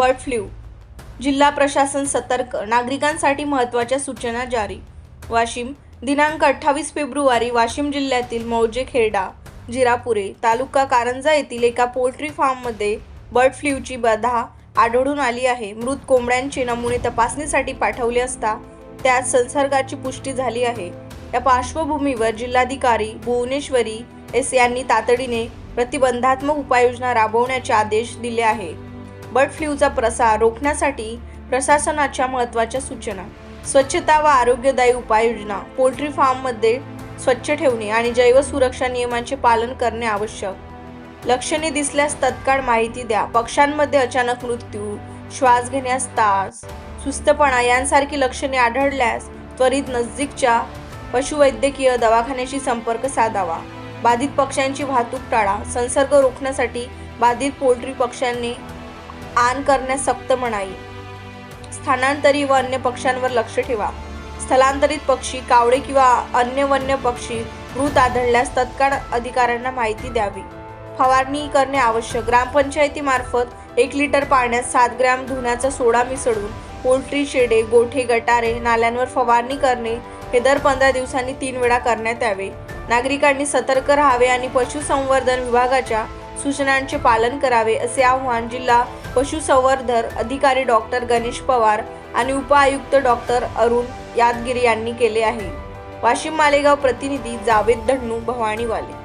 Bird flu. जिल्हा प्रशासन सतर्क. नागरिकांसाठी महत्त्वाच्या सूचना जारी. वाशिम दिनांक अठ्ठावीस फेब्रुवारी वाशिम जिल्ह्यातील मौजे खेरडा जिरापुरे तालुका कारंजा येथील एका पोल्ट्री फार्ममध्ये बर्ड फ्लूची बाधा आढळून आली आहे. मृत कोंबड्यांचे नमुने तपासणीसाठी पाठवले असता त्यात संसर्गाची पुष्टी झाली आहे. या पार्श्वभूमीवर जिल्हाधिकारी भुवनेश्वरी एस यांनी तातडीने प्रतिबंधात्मक उपाययोजना राबवण्याचे आदेश दिले आहे. बर्ड फ्लूचा प्रसार रोखण्यासाठी प्रशासनाच्या महत्त्वाच्या सूचना. स्वच्छता व आरोग्यदायी उपाययोजना पोल्ट्री फार्ममध्ये स्वच्छ ठेवणे आणि जैवसुरक्षा नियमांचे पालन करणे आवश्यक. लक्षणे दिसल्यास तत्काळ माहिती द्या. पक्ष्यांमध्ये अचानक मृत्यू श्वास घेण्यास तास सुस्तपणा यांसारखी लक्षणे आढळल्यास त्वरित नजदीकच्या पशुवैद्यकीय दवाखान्याशी संपर्क साधावा. बाधित पक्ष्यांची वाहतूक टाळा. संसर्ग रोखण्यासाठी बाधित पोल्ट्री पक्ष्यांनी आण करण्यास सक्त मनाई स्थानांतरी व अन्य पक्ष्यांवर लक्ष ठेवा. स्थलांतरित पक्षी कावळे किंवा अन्य वन्य पक्षी मृत आढळल्यास तत्काळ अधिकाऱ्यांना माहिती द्यावी. फवारणी करणे आवश्यक. ग्रामपंचायतीमार्फत एक लिटर पाण्यात सात ग्रॅम धुण्याचा सोडा मिसळून पोल्ट्री शेडे गोठे गटारे नाल्यांवर फवारणी करणे हे दर पंधरा दिवसांनी तीन वेळा करण्यात यावे. नागरिकांनी सतर्क राहावे आणि पशुसंवर्धन विभागाच्या सूचनांचे पालन करावे असे आवाहन जिल्हा पशुसंवर्धन अधिकारी डॉक्टर गणेश पवार आणि उपआयुक्त डॉक्टर अरुण यादगिरी यांनी केले आहे. वाशिम मालेगाव प्रतिनिधी जावेद धन्नू भवानीवाले.